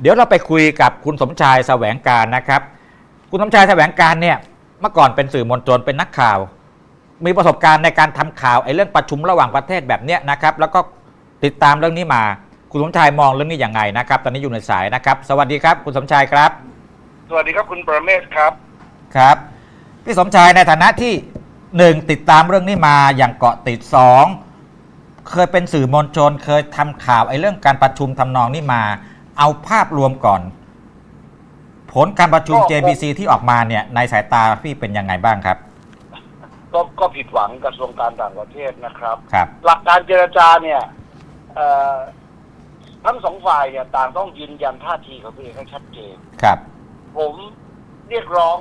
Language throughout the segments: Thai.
เดี๋ยวเราไปคุยกับคุณสมชายแสวงการนะครับ คุณสมชายแสวงการเนี่ยเมื่อก่อนเป็นสื่อมวลชนเป็นนักข่าว มีประสบการณ์ในการทำข่าวไอ้เรื่องประชุมระหว่างประเทศแบบเนี้ยนะครับ แล้วก็ติดตามเรื่องนี้มา คุณสมชายมองเรื่องนี้อย่างไงนะครับ ตอนนี้อยู่ในสายนะครับ สวัสดีครับ คุณสมชายครับ สวัสดีครับคุณประเมศครับครับพี่สมชายในฐานะที่หนึ่งติดตามเรื่องนี้มาอย่างเกาะติดสองเคยเป็นสื่อมวลชน เคยทำข่าวไอ้เรื่องการประชุมทำนองนี้มา เอาภาพรวมก่อน ผลการประชุมก็ JBC ที่ออกมาเนี่ยในสายตาพี่เป็นยังไงบ้างครับ ก็ก็ผิดหวังกระทรวงการต่างประเทศนะครับ ครับ หลักการเจรจาเนี่ยเอ่อทั้งสองฝ่ายเนี่ยต่างต้องยืนยันท่าทีของตัวเองให้ชัดเจน ครับ ผมเรียกร้อง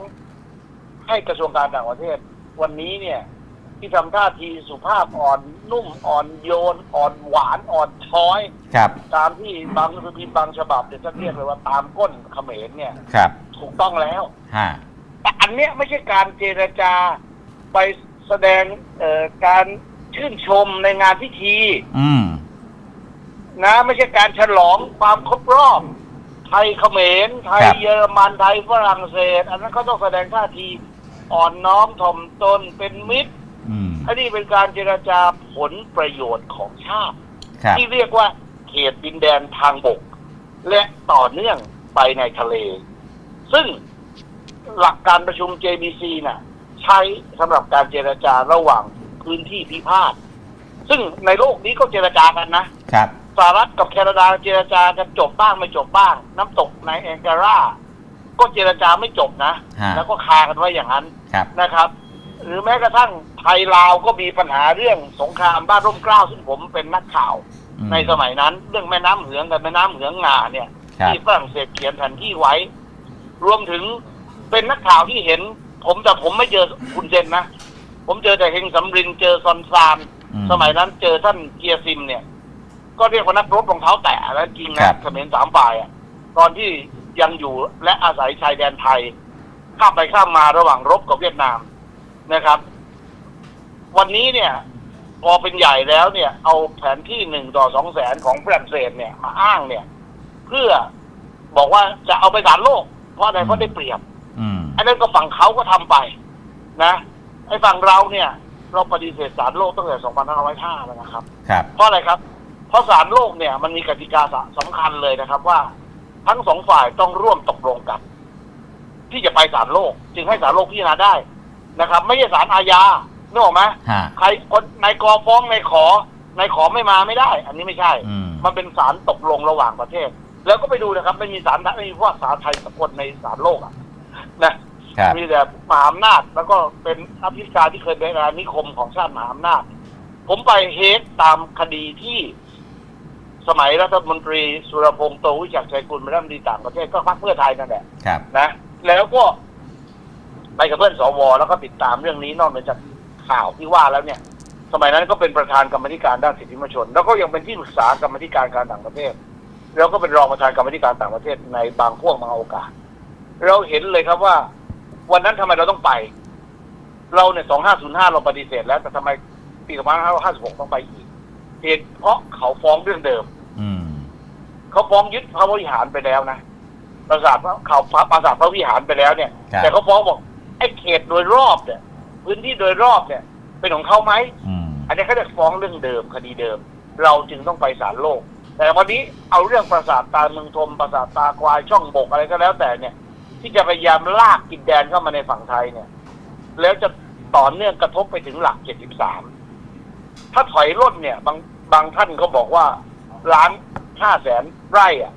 ให้กระทรวงการต่างประเทศ วันนี้เนี่ย ที่ทำท่าทีสุภาพอ่อนนุ่มอ่อนโยน อ่อนหวานอ่อนช้อย ครับตามที่บางสือพิมพ์บางฉบับเดี๋ยวจะเรียกเลยว่าตามก้นเขมรเนี่ย ครับถูกต้องแล้ว ฮะแต่อันเนี้ยไม่ใช่การเจรจาไปแสดงเอ่อการชื่นชมในงานพิธี อืม นะไม่ใช่การฉลองความครบรอบ ไทยเขมร ไทยครับ เยอรมันไทยฝรั่งเศส อันนั้นเขาต้องแสดงท่าที อ่อนน้อมถ่อมตนเป็นมิตร อืมอันนี้เป็นการเจรจาผลประโยชน์ของชาติ ครับที่เรียกว่าเขตดินแดนทางบก และต่อเนื่องไปในทะเล ซึ่งหลักการประชุม JBC น่ะ ใช้สำหรับการเจรจาระหว่างพื้นที่พิพาทซึ่งในโลกนี้ก็เจรจากันนะครับ สหรัฐกับแคนาดาเจรจากันจบบ้างไม่จบบ้าง น้ำตกในแองการาก็เจรจาไม่จบนะ ฮะ แล้วก็คากันไว้อย่างนั้นครับ นะครับ หรือแม้กระทั่งไท ยลาวก็มีปัญหาเรื่องสงครามบ้านร่มเกล้าซึ่งผมเป็นนักข่าว อืม ในสมัยนั้น เรื่องแม่น้ำเหืองกับแม่น้ำเหืองงาเนี่ยครับ ที่ฝรั่งเศสเขียนแผนที่ไว้ รวมถึงเป็นนักข่าวที่เห็น ผมแต่ผมไม่เจอคุณเซนนะ ผมเจอแต่เฮงสำรินเจอซอนซาน อืสมัยนั้นเจอท่านเกียร์ซิมเนี่ย ก็เรียกว่านักรบรองเท้าแตะแล้วจริงครันะบ เขมรสามฝ่ายอะตอนที่ยังอยู่และอาศัยชายแดนไทย ข้ามไปข้ามมาระหว่างรบกับเวียดนามนะครับ วันนี้เนี่ยพอเป็นใหญ่แล้วเนี่ย เอาแผนที่หนึ่งต่อสองแสนของฝรั่งเศสเนี่ยมาอ้างเนี่ย เพื่อบอกว่าจะเอาไปสารโลก เพราะอะไรเพราะได้เปรียบอืมอันนั้นก็ฝั่งเขาก็ทำไป นะไอ้ฝั่งเราเนี่ย เราปฏิเสธสารโลกตั้งแต่ 2505 แล้วนะครับ ครับ เพราะอะไรครับ เพราะสารโลกเนี่ยมันมีกติกาสำคัญเลยนะครับ ว่าทั้งสองฝ่ายต้องร่วมตกลงกัน ที่จะไปสารโลก จึงให้สารโลกพิจารณาได้นะครับ ไม่ใช่สารอาญา นึกออกไหมฮะ ใครคนนายกอฟ้องนายขอนายขอไม่มาไม่ได้ อันนี้ไม่ใช่ อืม มันเป็นสารตกลงระหว่างประเทศ แล้วก็ไปดูนะครับไม่มีสารไม่มีพวกสารไทยสกลในสารโลกอะนะ ครับ มีแต่มหาอำนาจแล้วก็เป็นอภิษการที่เคยเป็นอาณานิคมของชาติมหาอำนาจ ผมไปเฮกตามคดีที่สมัยรัฐมนตรีสุรพงษ์โตวิจักรชัยกุลเป็นรัฐมนตรีต่างประเทศก็พรรคเพื่อไทยนั่นแหละครับ นะแล้วก็ไปกับเพื่อนสวแล้วก็ติดตามเรื่องนี้นอกเหนือจาก ข่าวที่ว่าแล้วเนี่ย สมัยนั้นก็เป็นประธานกรรมธิการด้านสิทธิมนุษยชน แล้วก็ยังเป็นที่ปรึกษากรรมธิการการต่างประเทศ แล้วก็เป็นรองประธานกรรมธิการต่างประเทศในบางพวกบางโอกาส เราเห็นเลยครับว่า วันนั้นทำไมเราต้องไป เราเนี่ยสองห้าศูนย์ห้าเราปฏิเสธแล้วแต่ทำไมปีสองพันห้าร้อยห้าสิบหกต้องไปอีกเหตุเพราะเขาฟ้องเรื่องเดิม อืมเขาฟ้องยึดพระวิหารไปแล้วนะปราสาทพระเขาพระปราสาทพระวิหารไปแล้วเนี่ยครับแต่เขาฟ้องบอกไอ้เขตโดยรอบเนี่ย พื้นที่โดยรอบเนี่ย เป็นของเขาไหม อืมอันนี้เขาจะฟ้องเรื่องเดิมคดีเดิม เราจึงต้องไปศาลโลก แต่วันนี้เอาเรื่องปราสาทตาเมืองทมปราสาทตาควายช่องบกอะไรก็แล้วแต่เนี่ย ที่จะพยายามลากกินแดนเข้ามาในฝั่งไทยเนี่ย แล้วจะต่อเนื่องกระทบไปถึงหลัก 73 ถ้าถอยร่นเนี่ย บางบางท่านก็บอกว่าล้านห้าแสนไร่อะ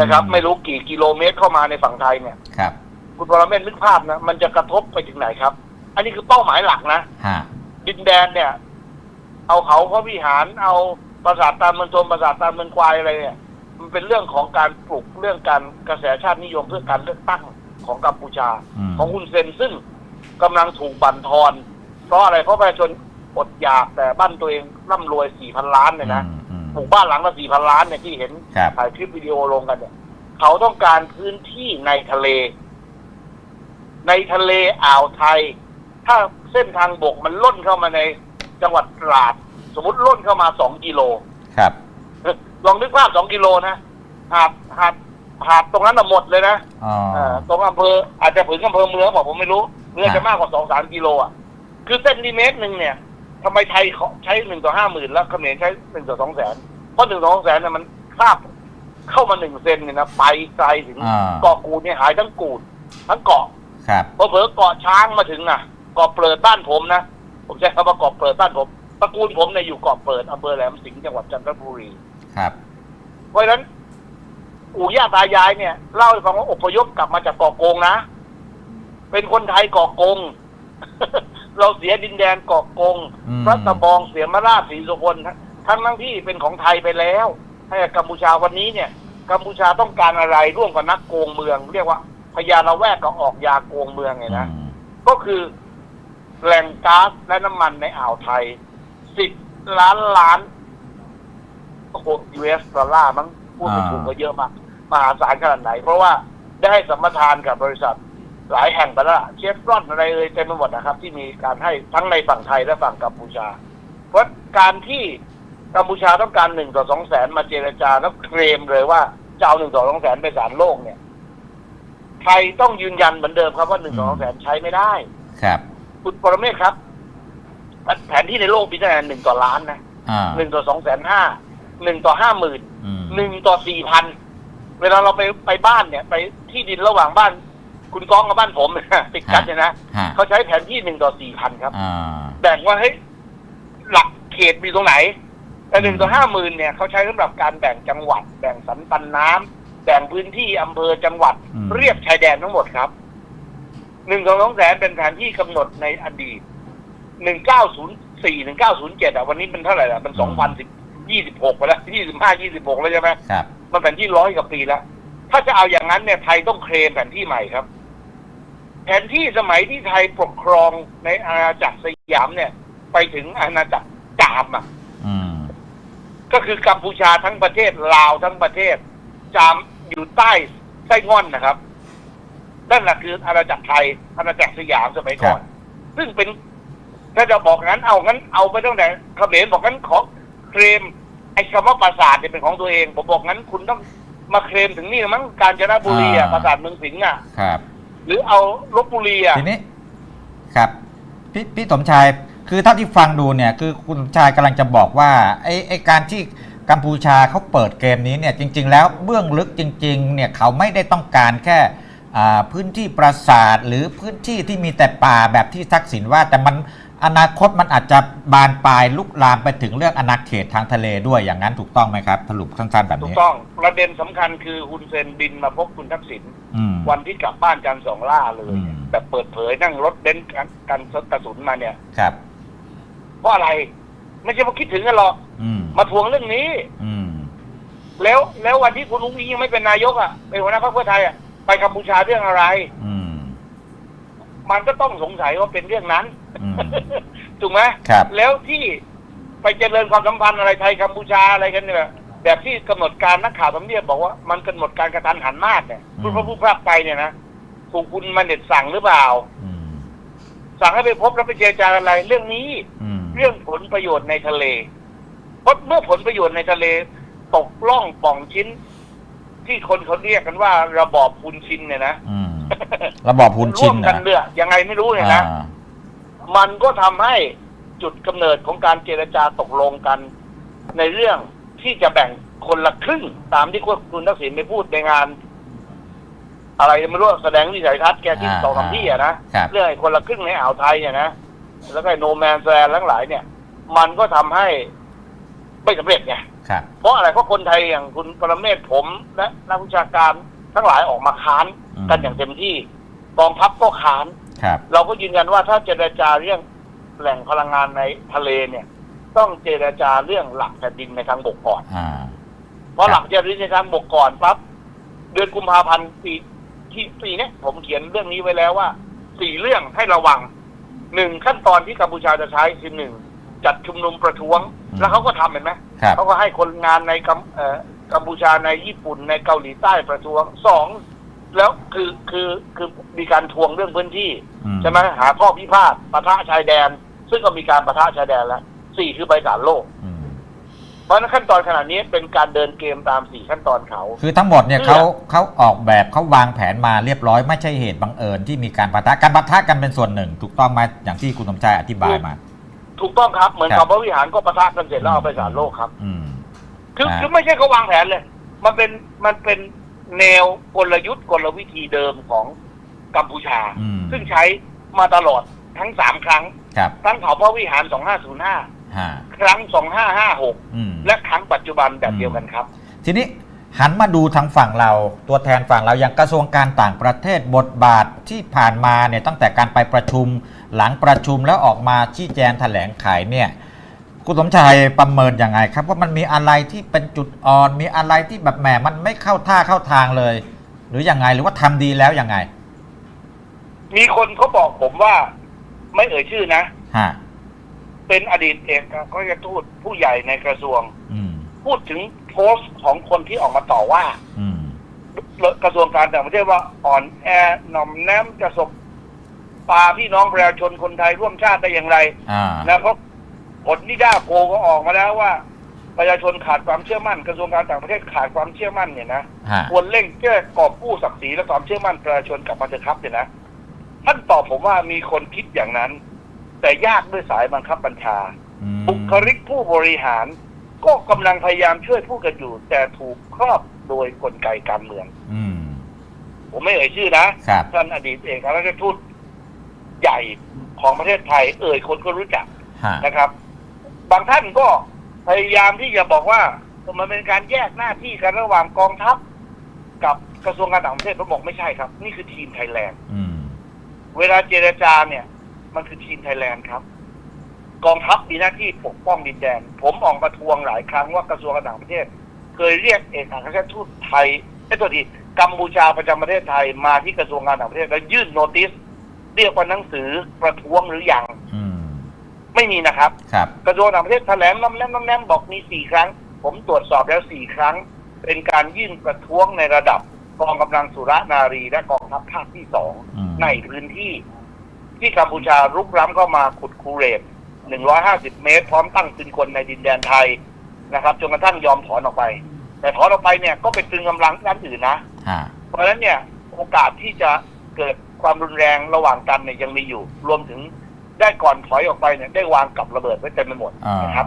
นะครับ ไม่รู้กี่กิโลเมตรเข้ามาในฝั่งไทยเนี่ย ครับ คุณปรเมศนึกภาพนะ มันจะกระทบไปถึงไหนครับ อันนี้คือเป้าหมายหลักนะฮะดินแดนเนี่ย เอาเขาพระวิหาร เอาปราสาทตามเมืองทมปราสาทตามเมืองควายอะไรเนี่ย มันเป็นเรื่องของการปลุกเรื่องการกระแสชาตินิยมเพื่อการเลือกตั้งของกัมพูชา อืม ของคุณเซนซึ่งกำลังถูกบั่นทอน เพราะอะไรเพราะประชาชนอดอยากแต่บ้านตัวเองร่ำรวยสี่พันล้านเนี่ยนะ อืมอืมปลูกบ้านหลังละสี่พันล้านเนี่ยที่เห็นครับถ่ายคลิปวิดีโอลงกันเนี่ย เขาต้องการพื้นที่ในทะเล ในทะเลอ่าวไทย ถ้าเส้นทางบกมันล่นเข้ามาในจังหวัดตราด สมมติล่นเข้ามาสองกิโลครับ ลองนึกภาพสองกิโลนะหาดหาดหาดตรงนั้นน่ะหมดเลยนะอ๋อเอ่อตรงอำเภออาจจะถึงอำเภอเมืองบอกผมไม่รู้เรือจะมากกว่าสองสามกิโลอะคือเส้นนี้เมตรหนึ่งเนี่ยทำไมไทยเขาใช้หนึ่งต่อห้าหมื่นแล้วเขมรใช้หนึ่งต่อสองแสนเพราะหนึ่งต่อสองแสนเนี่ยมันคาบเข้ามาหนึ่งเซนเนี่ยนะไปไกลถึงอ่า เกาะกูดเนี่ยหายทั้งกูดทั้งเกาะครับพอเผลอๆเกาะช้างมาถึงน่ะเกาะเปิดบ้านผมนะผมใช้คำว่าเกาะเปิดบ้านผมตระกูลผมเนี่ยอยู่เกาะเปิดอำเภอแหลมสิงห์จังหวัดจันทบุรีครับเพราะฉะนั้นปู่ย่าตายายเนี่ยเล่าให้ฟังว่าอพยพกลับมาจากเกาะโกงนะเป็นคนไทยเกาะโกง เราเสียดินแดนเกาะโกงอืมพระตะบองเสียมาราชศรีสุพลทั้งทั้งที่เป็นของไทยไปแล้ว ให้กับกัมพูชาวันนี้เนี่ยกัมพูชาต้องการอะไรร่วมกับนักโกงเมือง เรียกว่าพญาละแวกก็ออกยาโกงเมืองไงนะอืมก็คือ แหล่งก๊าซและน้ำมันในอ่าวไทยสิบล้านล้านโอ้โห US ดอลลาร์มั้งพูดไม่ถูกก็เยอะมากมหาศาลขนาดไหน เพราะว่าได้สัมปทานกับบริษัท หลายแห่งไปแล้วเชฟรอนอะไรเอ่ยเต็มไปหมดนะครับ ที่มีการให้ทั้งในฝั่งไทยและฝั่งกัมพูชา เพราะการที่กัมพูชาต้องการหนึ่งต่อสองแสนมาเจรจาแล้วเคลมเลยว่าจะเอาหนึ่งต่อสองแสนไปศาลโลกเนี่ยไทยต้องยืนยันเหมือนเดิมครับว่าหนึ่งต่อสองแสนใช้ไม่ได้ ครับ คุณปรเมศครับ แผนที่ในโลกมีตั้งแต่หนึ่งต่อล้านนะอ่า หนึ่งต่อสองแสนห้าหนึ่งต่อห้าหมื่นอืม หนึ่งต่อสี่พันเวลาเราไปไปบ้านเนี่ย ไปที่ดินระหว่างบ้าน คุณก้องกับบ้านผมเนี่ยติดกันเนี่ยนะฮะเขาใช้แผนที่หนึ่งต่อสี่พันครับ อ่า แบ่งว่าเฮ้ยหลักเขตมีตรงไหนแต่หนึ่งต่ออืมห้าหมื่นเนี่ยเขาใช้สำหรับการแบ่งจังหวัด แบ่งสันปันน้ำแบ่งพื้นที่อำเภอจังหวัด อืม เรียบชายแดนทั้งหมดครับ หนึ่งต่อสองแสนเป็นแผนที่กำหนดในอดีตหนึ่งเก้าศูนย์สี่หนึ่งเก้าศูนย์เจ็ดอะวันนี้เป็นเท่าไหร่ล่ะเป็นสองพันสิบยี่สิบหกไปแล้วยี่สิบห้ายี่สิบหกแล้วใช่ไหมครับมันแผนที่ร้อยกว่าปีแล้ว ถ้าจะเอาอย่างนั้นเนี่ยไทยต้องเคลมแผนที่ใหม่ครับ แผนที่สมัยที่ไทยปกครองในอาณาจักรสยามเนี่ย ไปถึงอาณาจักรจามอะอืมก็คือกัมพูชาทั้งประเทศลาวทั้งประเทศ จามอยู่ใต้ไส้งอนนะครับ นั่นแหละคืออาณาจักรไทยอาณาจักรสยามสมัยก่อน ซึ่งเป็นถ้าจะบอกงั้นเอางั้นเอาไปตั้งแต่เขมรบอกงั้นขอเคลมไอ้คำว่าปราสาทเนี่ยเป็นของตัวเองผมบอกงั้นคุณต้องมาเคลมถึงนี่มั้งกาญจนบุรีอะอ่าปราสาทเมืองสิงห์อะครับ หรือเอาลบบุรีอะทีนี้ ครับ พี่พี่สมชายคือเท่าที่ฟังดูเนี่ยคือคุณสมชายกำลังจะบอกว่าไอ้ไอ้การที่กัมพูชาเขาเปิดเกมนี้เนี่ยจริง ๆ แล้วเบื้องลึกจริง ๆ เนี่ยเขาไม่ได้ต้องการแค่ อ่าพื้นที่ปราสาทหรือพื้นที่ที่มีแต่ป่าแบบที่ทักษิณว่า แต่มันอนาคตมันอาจจะบานปลายลุกลามไปถึงเรื่องอนาเขตทางทะเลด้วยอย่างนั้นถูกต้องไหมครับสรุปสั้นๆแบบถูกนี้ ต้องประเด็นสำคัญคือฮุนเซนบินมาพบคุณทักษิณอืม วันที่กลับบ้านจันทร์สองล่าเลย อืม แบบเปิดเผยนั่งรถเบนซ์กันกันกระสุนมาเนี่ย ครับ เพราะอะไร ไม่ใช่ว่าคิดถึงกันหรอกอืมมาทวงเรื่องนี้ อืมแล้วแล้ววันที่คุณอุ้งอิงยังไม่เป็นนายกอะเป็นหัวหน้าพรรคเพื่อไทยอะ ไปกัมพูชาเรื่องอะไร อืม มันก็ต้องสงสัยว่าเป็นเรื่องนั้นอืม ถูกไหมครับ แล้วที่ไปเจริญความสัมพันธ์อะไรไทยกัมพูชาอะไรกันเนี่ยแบบที่กำหนดการนักข่าวทำเนียบบอกว่ามันกำหนดการกระทันหันมากเนี่ยอืมพูดพระผู้พรากไปเนี่ยนะถูกคุณมันเด็ดสั่งหรือเปล่า อืม สั่งให้ไปพบแล้วไปเจรจาอะไรเรื่องนี้ อืม เรื่องผลประโยชน์ในทะเลเพราะเมื่อผลประโยชน์ในทะเล ตกล่องป่องชิ้น ที่คนเขาเรียกกันว่าระบอบพูนชินเนี่ยนะอืมระบอบพูนชิร่วนมกันนะเลือกยังไงไม่รู้เนี่ยนะอ่ามันก็ทำให้จุดกำเนิดของการเจรจาตกลงกัน ในเรื่องที่จะแบ่งคนละครึ่ง ตามที่คุณทักษิณไปพูดในงาน อะไรไม่รู้แสดงวิสัยทัศน์แกที่อ่าสองสามที่อะนะ ครับ เรื่องไอ้คนละครึ่งในอ่าวไทยเนี่ยนะ แล้วก็โนแมนแซนทั้งหลายเนี่ย มันก็ทำให้ไม่สำเร็จไง ครับเพราะอะไรเพราะคนไทยอย่างคุณปรเมศผมและนักวิชาการทั้งหลายออกมาค้านอืมกันอย่างเต็มที่กองทัพก็ค้านครับ เราก็ยืนยันว่าถ้าเจรจาเรื่องแหล่งพลังงานในทะเลเนี่ย ต้องเจรจาเรื่องหลักแผ่นดินในทางบกก่อนอ่าเพราะครับหลักเจรจาในทางบกก่อนปั๊บเดือนกุมภาพันธ์ปีที่ปีเนี้ยผมเขียนเรื่องนี้ไว้แล้วว่าสี่เรื่องให้ระวังหนึ่งขั้นตอนที่กัมพูชาจะใช้คือหนึ่งจัดชุมนุมประท้วง แล้วเขาก็ทำเห็นไหมครับ เขาก็ให้คนงานในกัมเอ่อกัมพูชาในญี่ปุ่นในเกาหลีใต้ประท้วงสองแล้วคือคือคือมีการทวงเรื่องพื้นที่อืใช่ไหมหาข้อพิพาทปะทะชายแดน ซึ่งก็มีการปะทะชายแดนแล้วสี่คือไปศาลโลกอืมเพราะฉะนั้นขั้นตอนขนาดนี้เป็นการเดินเกมตามสี่ขั้นตอนเขา คือทั้งหมดเนี่ยเพื่อเขาเขาออกแบบเขาวางแผนมาเรียบร้อย ไม่ใช่เหตุบังเอิญที่มีการปะทะการปะทะกันเป็นส่วนหนึ่ง ถูกต้องไหมอย่างที่คุณสมชายอธิบายมา ถูกต้องครับเหมือนครักับบพระวิหารก็ประทะกันเสร็จแล้วเอาไปศาลโลกครับอืม คืออ่า คือไม่ใช่เขาวางแผนเลย มันเป็นมันเป็นแนวกลยุทธ์กลวิธีเดิมของกัมพูชา อืมซึ่งใช้มาตลอดทั้งสามครั้ง ครับทั้งเขาพระวิหาร 2505 ฮะครั้ง 2556 อืม และครั้งปัจจุบันแบบเดียวกันครับ ทีนี้หันมาดูทางฝั่งเราตัวแทนฝั่งเราอย่างกระทรวงการต่างประเทศบทบาทที่ผ่านมาเนี่ยตั้งแต่การไปประชุม หลังประชุมแล้วออกมาชี้แจงแถลงไขเนี่ยคุณสมชายประเมินยังไงครับ ว่ามันมีอะไรที่เป็นจุดอ่อน มีอะไรที่แบบแหมมันไม่เข้าท่าเข้าทางเลย หรือยังไงหรือว่าทำดีแล้วยังไง มีคนเขาบอกผมว่า ไม่เอ่ยชื่อนะฮะเป็นอดีตเอกก็จะทูตผู้ใหญ่ในกระทรวงอืมพูดถึงโพสต์ของคนที่ออกมาต่อว่าอืมกระทรวงการต่างประเทศว่าอ่อนแอหน่อมแนมจะสบ ปาพี่น้องประชาชนคนไทยร่วมชาติได้อย่างไรอ่านะเพราะผลนิด้าโพลก็ออกมาแล้วว่า ประชาชนขาดความเชื่อมั่น กระทรวงการต่างประเทศขาดความเชื่อมั่นเนี่ยนะฮะควรเร่งแก้กอบกู้ศักดิ์ศรีและความเชื่อมั่นประชาชนกลับมาเถอะครับเนี่ยนะท่านตอบผมว่ามีคนคิดอย่างนั้น แต่ยากด้วยสายบังคับบัญชา อืมบุคลิกผู้บริหาร ก็กำลังพยายามช่วยผู้กันอยู่ แต่ถูกครอบโดยกลไกการเมือง อืมผมไม่เอ่ยชื่อนะ ครับ ท่านอดีตเอกอัครราชทูต ใหญ่ของประเทศไทย เอ่ยคนก็รู้จักฮะนะครับ บางท่านก็พยายามที่จะบอกว่ามันเป็นการแยกหน้าที่กันระหว่างกองทัพ กับกระทรวงการต่างประเทศผมบอกไม่ใช่ครับ นี่คือทีมไทยแลนด์อืม เวลาเจรจาเนี่ย มันคือทีมไทยแลนด์ครับ กองทัพมีหน้าที่ปกป้องดินแดน ผมออกมาทวงหลายครั้งว่ากระทรวงการต่างประเทศ เคยเรียกเอกอัครราชทูตไทยไอ้ตัวทีกัมพูชาประจำประเทศไทยมาที่กระทรวงการต่างประเทศแล้วยื่นโนติส เรียกว่าหนังสือประท้วงหรือยังอืมไม่มีนะครับ ครับ กระทรวงต่างประเทศแถลงน้ำแนมน้ำแนมบอกมีสี่ครั้ง ผมตรวจสอบแล้วสี่ครั้ง เป็นการยื่นประท้วงในระดับกองกำลังสุรนารีและกองทัพภาคที่สองอืม ในพื้นที่ ที่กัมพูชารุกล้ำเข้ามาขุดคูเรต 150 เมตร พร้อมตั้งปืนกลในดินแดนไทยนะครับจนกระทั่งยอมถอนออกไป แต่ถอนออกไปเนี่ยก็เป็นตึงกำลังด้านอื่นนะ ฮะเพราะฉะนั้นเนี่ยโอกาสที่จะเกิด ความรุนแรงระหว่างกันเนี่ยยังมีอยู่ รวมถึงได้ก่อนถอยออกไปเนี่ยได้วางกับระเบิดไว้เต็มไปหมดอ่านะครับ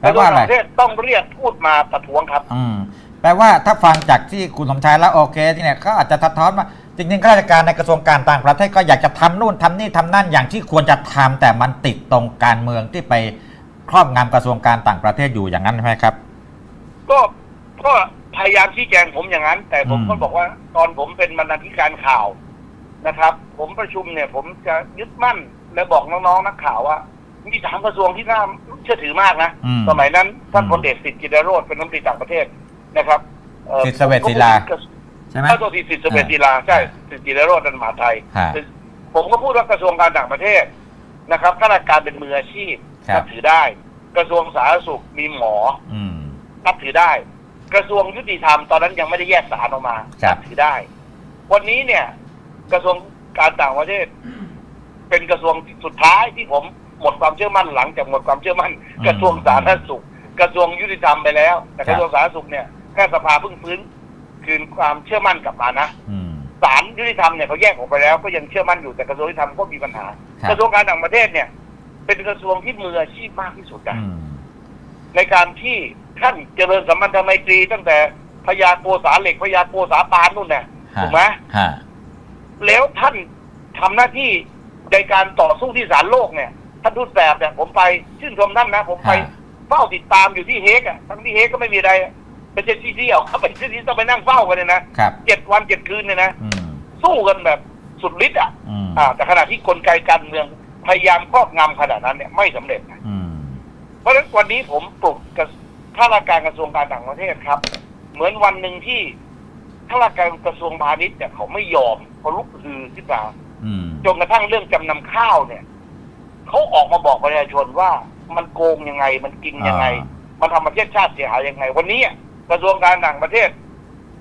แปลว่าอะไรกะทรวงต่างประเทศต้องเรียกพูดมาประท้วงครับ อืมแปลว่าถ้าฟังจากที่คุณสมชายแล้วโอเคที่เนี่ยก็อาจจะสะท้อนว่าจริงๆข้าราชการในกระทรวงการต่างประเทศก็อยากจะทำนู่นทำนี่ทำนั่นอย่างที่ควรจะทำแต่มันติดตรงการเมืองที่ไปครอบงำกระทรวงการต่างประเทศอยู่อย่างนั้นใช่ไหมครับ ก็ก็พยายามชี้แจงผมอย่างนั้น แต่ผมอืมก็บอกว่า ตอนผมเป็นบรรณาธิการข่าว นะครับ ผมประชุมเนี่ย ผมจะยึดมั่นและบอกน้องๆนักข่าวว่ามีสามกระทรวงที่น่าเชื่อถือมากนะ อืมสมัยนั้นท่านอืม พลเอกสิทธิ์จิรโรธเป็นรัฐมนตรีต่างประเทศนะครับอ่อสิทธิ์เสวตศิลา ใช่ไหม ถ้าตัวที่สิทธิ์เสวตศิลาใช่สิทธิ์จิรโรธนันมหาไทย ฮะ ผมก็พูดว่ากระทรวงการต่างประเทศนะครับข้าราชการเป็นมืออาชีพครับ นับถือได้ กระทรวงสาธารณสุขมีหมอ อืม นับถือได้ กระทรวงยุติธรรมตอนนั้นยังไม่ได้แยกสารออกมาครับ นัถือได้ วันนี้เนี่ย กระทรวงการต่างประเทศ เป็นกระทรวงสุดท้ายที่ผมหมดความเชื่อมั่นหลังจากหมดความเชื่อมั่น กระทรวงสาธารณสุข กระทรวงยุติธรรมไปแล้ว แต่กระทรวงสาธารณสุขเนี่ยแค่สภาเพิ่งฟื้น คืนความเชื่อมั่นกลับมานะอืมศาลยุติธรรมเนี่ยเขาแยกออกไปแล้วก็ยังเชื่อมั่นอยู่แต่กระทรวงยุติธรรมก็มีปัญหาครับกระทรวงการต่างประเทศเนี่ย เป็นกระทรวงที่มืออาชีพมากที่สุดนะอืมในการที่ท่านเจริญสัมพันธไมตรีตั้งแต่พญาโกษาเหล็กพญาโกษาปานนู่นน่ะฮะถูกไหมฮะ แล้วท่านทำหน้าที่ในการต่อสู้ที่ศาลโลกเนี่ย ท่านทูตแสบเนี่ยผมไปชื่นชมท่านนะ ผมไปฮะเฝ้าติดตามอยู่ที่เฮกอะทั้งที่เฮกก็ไม่มีอะไรเป็นเจ้าที่เที่ยวครับไปที่ที่ต้องไปนั่งเฝ้ากันเนี่ยนะครับเจ็ดวันเจ็ดคืนเนี่ยนะอืมสู้กันแบบสุดฤทธิ์อะอืมอ่าแต่ขณะที่กลไกการเมืองพยายามครอบงำขนาดนั้นเนี่ยไม่สำเร็จนะอืมเพราะฉะนั้นวันนี้ผมปลุกกระข้าราชการกระทรวงการต่างประเทศครับ เหมือนวันหนึ่งที่ ข้าราชการกระทรวงพาณิชย์เนี่ยเขาไม่ยอมเขาลุกฮือขึ้นมาอืมจนกระทั่งเรื่องจำนำข้าวเนี่ยเขาออกมาบอกประชาชนว่ามันโกงยังไง มันกินยังไง มันทำประเทศชาติเสียหายยังไง วันนี้อะกระทรวงการต่างประเทศ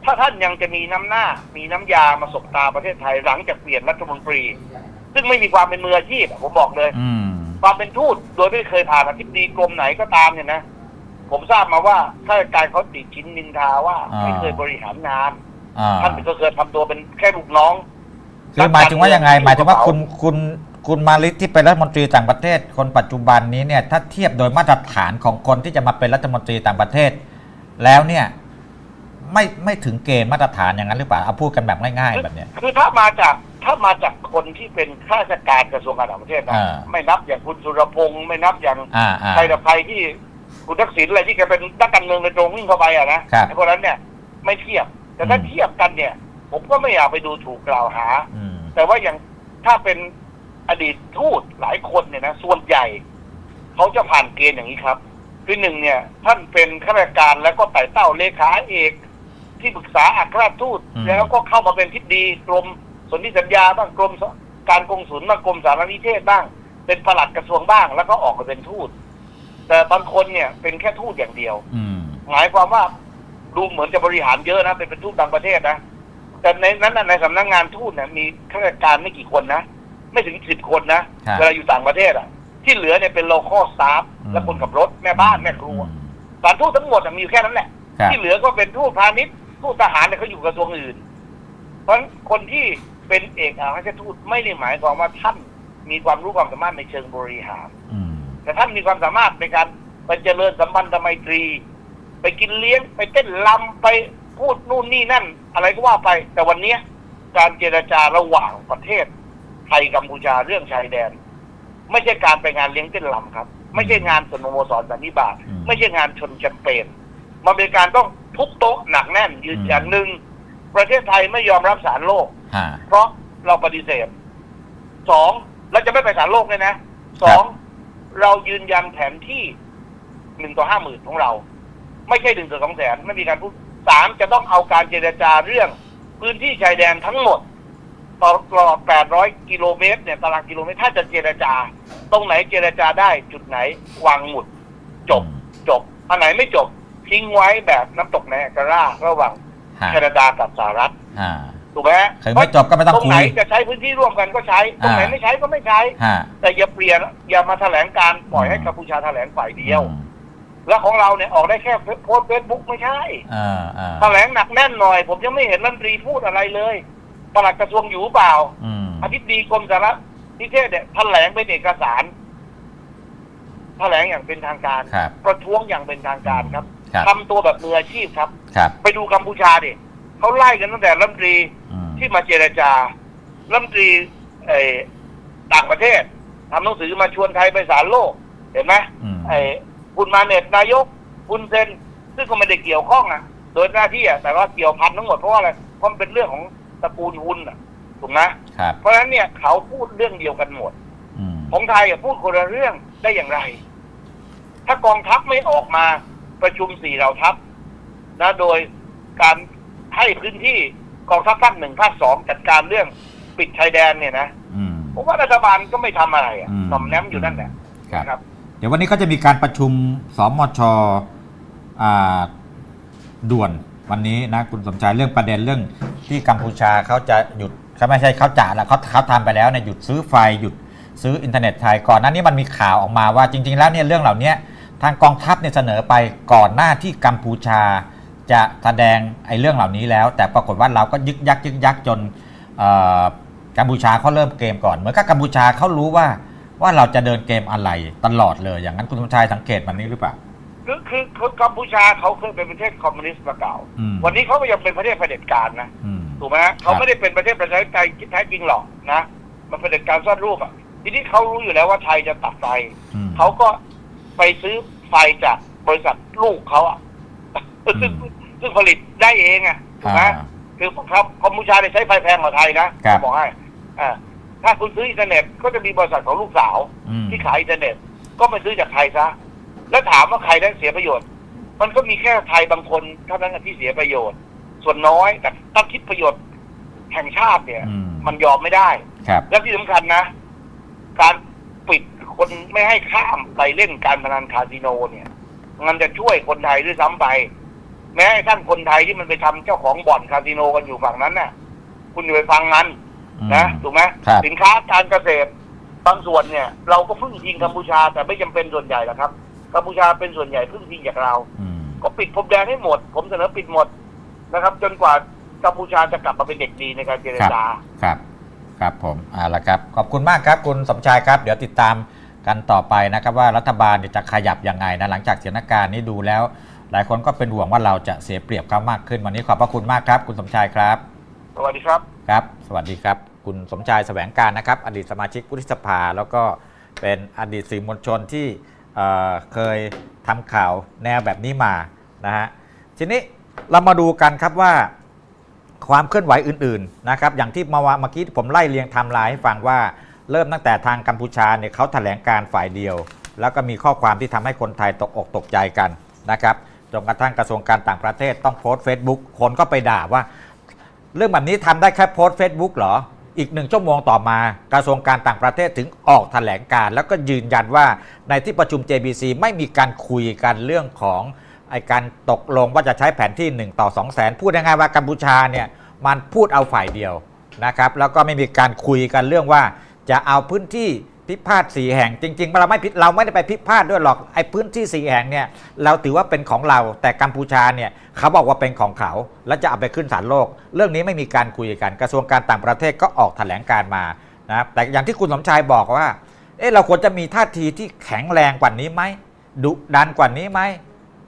ถ้าท่านยังจะมีน้ำหน้า มีน้ำยามาสบตาประเทศไทยหลังจากเปลี่ยนรัฐมนตรี ซึ่งไม่มีความเป็นมืออาชีพอะผมบอกเลยอืมความเป็นทูตโดยไม่เคยผ่านอธิบดีกรมไหนก็ตามเนี่ยนะผมทราบมาว่าข้าราชการเขาติดชิ้นนินทาว่าอ่าไม่เคยบริหารงาน อ่าท่านก็เคยทำตัวเป็นแค่ลูกน้องคือหมายถึงว่ายังไง หมายถึงว่าเขคุณคุณคุณมาลิตที่เป็นรัฐมนตรีต่างประเทศ คนปัจจุบันนี้เนี่ยถ้าเทียบโดยมาตรฐานของคนที่จะมาเป็นรัฐมนตรีต่างประเทศ แล้วเนี่ยไม่ไม่ถึงเกณฑ์มาตรฐานอย่างนั้นหรือเปล่าเอาพูดกันแบบง่ายๆแบบเนี้ย คือถ้ามาจากถ้ามาจากคนที่เป็นข้าราชการกระทรวงการต่างประเทศนะอ่า ไม่นับอย่างคุณสุรพงศ์ไม่นับอย่างอ่าอ่า ใครแต่ใครที่คุณทักษิณอะไรที่แกเป็นนักการเมืองโดยตรงวิ่งเข้าไปอะนะครับ ไอ้พวกนั้นเนี่ยไม่เทียบ แต่ถ้าอืมเทียบกันเนี่ย ผมก็ไม่อยากไปดูถูกกล่าวหา อืม แต่ว่าอย่างถ้าเป็นอดีตทูตหลายคนเนี่ยนะส่วนใหญ่ เขาจะผ่านเกณฑ์อย่างนี้ครับ คือหนึ่งเนี่ย ท่านเป็นข้าราชการแล้วก็ไต่เต้าเลขาเอก ที่ปรึกษาอัครราชทูตอืม แล้วก็เข้ามาเป็นทิศดีกรมสนธิสัญญาบ้างกรมการกงสุลบ้างกรมสารนิเทศบ้าง เป็นปลัดกระทรวงบ้าง แล้วก็ออกมาเป็นทูตแต่บางคนเนี่ยเป็นแค่ทูตอย่างเดียว อืม หมายความว่า ดูเหมือนจะบริหารเยอะนะเป็นเป็นทูตต่างประเทศนะแต่ในนั้นน่ะในสำนักงานทูตเนี่ยมีข้าราชการไม่กี่คนนะไม่ถึงสิบคนนะครับเวลาอยู่ต่างประเทศอะ ที่เหลือเนี่ยเป็นโลคอลสตาฟอืมและคนขับรถแม่บ้านแม่ครัวสารทูตทั้งหมดอะมีอยู่แค่นั้นแหละครับที่เหลือก็เป็นทูตพาณิชย์ทูตทหารเนี่ยเขาอยู่กระทรวงอื่น เพราะฉะนั้นคนที่เป็นเอกอัครราชทูตไม่ได้หมายความว่าท่านมีความรู้ความสามารถในเชิงบริหารอืมแต่ท่านมีความสามารถในการไปเจริญสัมพันธไมตรี ไปกินเลี้ยงไปเต้นลำไปพูดนู่นนี่นั่น อะไรก็ว่าไป แต่วันเนี้ยการเจรจาระหว่างประเทศไทยกัมพูชาเรื่องชายแดน ไม่ใช่การไปงานเลี้ยงเต้นลำครับ ไม่ใช่งานสนโมสรสันนิบาตอืมไม่ใช่งานชนแชมเปญมันเป็นการต้องทุบโต๊ะหนักแน่นยืนยันหนึ่งประเทศไทยไม่ยอมรับสารโลกฮะเพราะเราปฏิเสธสองเราจะไม่ไปสารโลกเลยนะสองเรายืนยันแผนที่หนึ่งต่อห้าหมื่นของเรา ไม่ใช่หนึ่งต่อสองแสนไม่มีการพูดสามจะต้องเอาการเจรจาเรื่อง พื้นที่ชายแดนทั้งหมดตลอดแปดร้อยกิโลเมตรเนี่ยตารางกิโลเมตรถ้าจะเจรจา ตรงไหนเจรจาได้จุดไหนวางหมุด จบจบอันไหนไม่จบทิ้งไว้แบบน้ำตกแนการ่าระหว่างฮะแคนาดากับสหรัฐฮะถูกไหมฮะคือไม่จบก็ไม่ต้องตรงคุไหนยจะใช้พื้นที่ร่วมกันก็ใช้ ตรงไหนอ่าไม่ใช้ก็ไม่ใช้ฮะแต่อย่าเปลี่ยนอย่ามาแถลงการปล่อยให้อืมกัมพูชาแถลงฝ่ายเดียวอืม แล้วของเราเนี่ยออกได้แค่โพสเฟซบุ๊กไม่ใช่อ่าอ่าแถลงหนักแน่นหน่อย ผมยังไม่เห็นรัฐมนตรีพูดอะไรเลยปลัดกระทรวงอยู่เปล่าอืมอธิบดีกรมสารนิเทศเนี่ยแถลงเป็นเอกสาร แถลงอย่างเป็นทางการ ครับประท้วงอย่างเป็นทางการครับครับทำตัวแบบมืออาชีพครับ ครับไปดูกัมพูชาดิเขาไล่กันตั้งแต่รัฐมนตรีอืมที่มาเจรจารัฐมนตรีเอ่อต่างประเทศทำหนังสือมาชวนไทยไปศาลโลก เห็นไหม อืมไอ้ คุณมาเน็ตนายก คุณเซนซึ่งก็ไม่ได้เกี่ยวข้องอะ โดยหน้าที่อะแต่ว่าเกี่ยวพันทั้งหมดเพราะว่าอะไรเพราะมันเป็นเรื่องของตระกูลหุนอะถูกไหมครับเพราะฉะนั้นเนี่ยเขาพูดเรื่องเดียวกันหมดอืมของไทยอะพูดคนละเรื่องได้อย่างไร ถ้ากองทัพไม่ออกมาประชุมสี่เหล่าทัพนะโดยการให้พื้นที่กองทัพภาคหนึ่งภาคสองจัดการเรื่องปิดชายแดนเนี่ยนะอืมผมว่ารัฐบาลก็ไม่ทำอะไรอะอืมหน่อมแนมอยู่นั่นแหละครับนะครับเดี๋ยววันนี้ก็จะมีการประชุมสมชอ่าด่วนวันนี้นะคุณสมชายเรื่องประเด็นเรื่องที่กัมพูชาเขาจะหยุดเขาไม่ใช่เขาจะละเขาเขาทำไปแล้วเนี่ยหยุดซื้อไฟหยุดซื้ออินเทอร์เน็ตไทยก่อนหน้านี้มันมีข่าวออกมาว่าจริง ๆ แล้วเนี่ยเรื่องเหล่านี้ทางกองทัพเนี่ยเสนอไปก่อนหน้าที่กัมพูชา จะแสดงไอ้เรื่องเหล่านี้แล้ว แต่ปรากฏว่าเราก็ยึกยักยึกยักจนกัมพูชาเขาเริ่มเกมก่อนเหมือนกับกัมพูชาเขารู้ว่า ว่าเราจะเดินเกมอะไรตลอดเลยอย่างนั้นคุณสมชายสังเกตมันนี้หรือเปล่าคือคือคือกัมพูชาเขาเคยเป็นประเทศคอมมิวนิสต์มาเก่าอืมวันนี้เขาก็ยังเป็นประเทศเผด็จการนะอืมถูกไหมฮะเขาไม่ได้เป็นประเทศประชาธิปไตยแท้จริงหรอกนะมันเผด็จการซ่อนรูปอะทีนี้เขารู้อยู่แล้วว่าไทยจะตัดไฟอืมเขาก็ไปซื้อไฟจากบริษัทลูกเขาอะซึ่งอืมซึ่งผลิตได้เองอะถูกไหมอ่าคือครับกัมพูชาเนี่ยใช้ไฟแพงกว่าไทยนะครับบอกให้อ่า ถ้าคุณซื้ออินเทอร์เน็ตก็จะมีบริษัทของลูกสาว อืมที่ขายอินเทอร์เน็ตก็ไปซื้อจากไทยซะ แล้วถามว่าใครได้เสียประโยชน์ มันก็มีแค่ไทยบางคนเท่านั้นที่เสียประโยชน์ ส่วนน้อยแต่ถ้าคิดประโยชน์แห่งชาติเนี่ย อืมมันยอมไม่ได้ ครับ และที่สำคัญนะ การปิดคนไม่ให้ข้ามไปเล่นการพนันคาสิโนเนี่ย มันจะช่วยคนไทยด้วยซ้ำไป แม้กระทั่งคนไทยที่มันไปทำเจ้าของบ่อนคาสิโนกันอยู่ฝั่งนั้นน่ะ คุณอย่าไปฟังมันอืม นะถูกไหมครับสินค้าการเกษตรบางส่วนเนี่ย เราก็พึ่งพิงกัมพูชาแต่ไม่จำเป็นส่วนใหญ่หรอกครับกัมพูชาเป็นส่วนใหญ่พึ่งพิงจากเราอืมก็ปิดพรมแดนให้หมด ผมเสนอปิดหมดนะครับ จนกว่ากัมพูชาจะกลับมาเป็นเด็กดีในการเจรจาครับ ครับผมเอาละครับ ขอบคุณมากครับ คุณสมชายครับ เดี๋ยวติดตามกันต่อไปนะครับว่ารัฐบาลเนี่ยจะขยับยังไงนะหลังจากสถานการณ์นี้ดูแล้ว หลายคนก็เป็นห่วงว่าเราจะเสียเปรียบเขามากขึ้นวันนี้ขอบพระคุณมากครับ คุณสมชายครับ สวัสดีครับ ครับ สวัสดีครับ คุณสมชายแสวงการนะครับ อดีตสมาชิกวุฒิสภา แล้วก็เป็นอดีตสื่อมวลชนที่เเคยทำข่าวแนวแบบนี้มานะฮะทีนี้เรามาดูกันครับว่าความเคลื่อนไหวอื่นๆนะครับอย่างที่มื่อวาเมื่อกี้ผมไล่เรียงไทม์ไลน์ให้ฟังว่าเริ่มตั้งแต่ทางกัมพูชาเนี่ยเขาแถลงการฝ่ายเดียว แล้วก็มีข้อความที่ทำให้คนไทยตกอกตกใจกันนะครับจนกระทั่งกระทรวงการต่างประเทศต้องโพสต์ Facebook คนก็ไปด่าว่า เรื่องแบบนี้ทำได้แค่โพสต์ Facebook เหรอ อีกหนึ่งชั่วโมงต่อมากระทรวงการต่างประเทศถึงออกแถลงการ แล้วก็ยืนยันว่าในที่ประชุม JBC ไม่มีการคุยกันเรื่องของไอการตกลงว่าจะใช้แผนที่ 1 ต่อ 2 0 0แสนพูดง่ายๆว่ากัมพูชาเนี่ยมันพูดเอาฝ่ายเดียวนะครับแล้วก็ไม่มีการคุยกันเรื่องว่าจะเอาพื้นที่พิพาทสีแห่งจริง ๆ เราไม่พิเราไม่ได้ไปพิพาทด้วยหรอกไอ้พื้นที่สีแห่งเนี่ยเราถือว่าเป็นของเราแต่กัมพูชาเนี่ยเขาบอกว่าเป็นของเขา แล้วจะเอาไปขึ้นศาลโลก เรื่องนี้ไม่มีการคุยกัน กระทรวงการต่างประเทศก็ออกแถลงการมานะแต่อย่างที่คุณสมชายบอกว่าเอ๊ะเราควรจะมีท่าทีที่แข็งแรงกว่านี้ไหมดุดันกว่านี้ไหม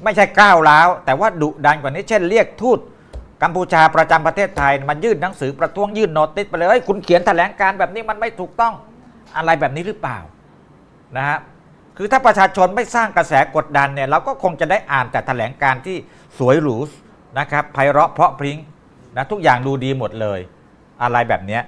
ไม่ใช่ก้าวร้าวแต่ว่าดุดันกว่านี้เช่นเรียกทูตกัมพูชาประจำประเทศไทยมายื่นหนังสือประท้วงยื่นโนติสไปเลยเฮ้ยคุณเขียนแถลงการแบบนี้มันไม่ถูกต้อง อะไรแบบนี้หรือเปล่านะฮะคือถ้าประชาชนไม่สร้างกระแสกดดันเนี่ยเราก็คงจะได้อ่านแต่แถลงการที่สวยหรูนะครับไพเราะเพราะพริ้งนะทุกอย่างดูดีหมดเลย อะไรแบบเนี้ย